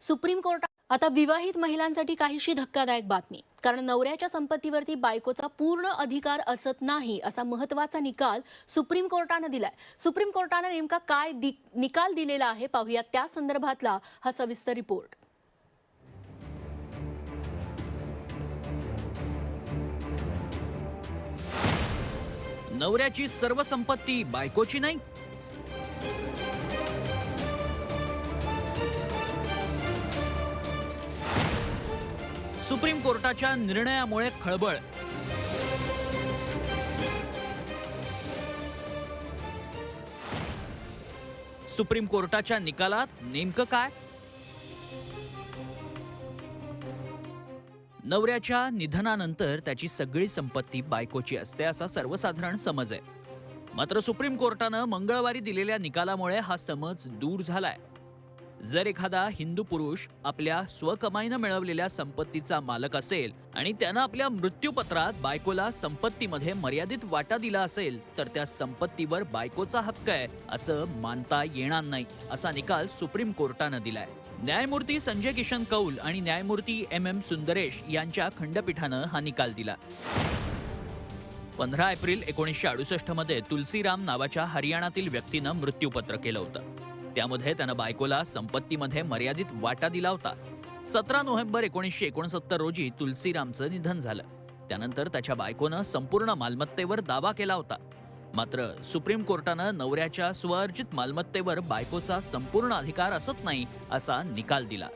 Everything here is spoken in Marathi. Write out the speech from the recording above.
सुप्रीम कोर्टात आता विवाहित महिलांसाठी काहीशी धक्कादायक बातमी. कारण नवऱ्याच्या संपत्तीवरती बायकोचा पूर्ण अधिकार असत नाही असा महत्त्वाचा निकाल सुप्रीम कोर्टानं दिलाय. सुप्रीम कोर्टानं नेमका काय निकाल दिलेला आहे पाहूया त्या संदर्भातला हा सविस्तर रिपोर्ट. नवऱ्याची सर्व संपत्ती बायकोची नाही? सुप्रीम कोर्टाच्या निर्णयामुळे खळबळ. सुप्रीम कोर्टाच्या निकालात नेमकं काय? नवऱ्याच्या निधनानंतर त्याची सगळी संपत्ती बायकोची असते असा सर्वसाधारण समज आहे. मात्र सुप्रीम कोर्टानं मंगळवारी दिलेल्या निकालामुळे हा समज दूर झालाय. जर एखादा हिंदू पुरुष आपल्या स्वकमाईनं मिळवलेल्या संपत्तीचा मालक असेल आणि त्यानं आपल्या मृत्यूपत्रात बायकोला संपत्तीमध्ये मर्यादित वाटा दिला असेल तर त्या संपत्तीवर बायकोचा हक्क आहे असं मानता येणार नाही असा निकाल सुप्रीम कोर्टानं दिलाय. न्यायमूर्ती संजय किशन कौल आणि न्यायमूर्ती एम एम सुंदरेश यांच्या खंडपीठानं हा निकाल दिला. पंधरा एप्रिल एकोणीसशे अडुसष्टमध्ये तुलसीराम नावाच्या हरियाणातील व्यक्तीनं मृत्यूपत्र केलं होतं. त्यामध्ये त्यानं बायकोला संपत्तीमध्ये मर्यादित वाटा दिला होता. सतरा नोव्हेंबर एकोणीसशे एकोणसत्तर रोजी तुलसीरामचं निधन झालं. त्यानंतर त्याच्या बायकोनं संपूर्ण मालमत्तेवर दावा केला होता. मात्र सुप्रीम कोर्टानं नवऱ्याच्या स्वअर्जित मालमत्तेवर बायकोचा संपूर्ण अधिकार असत नाही असा निकाल दिला.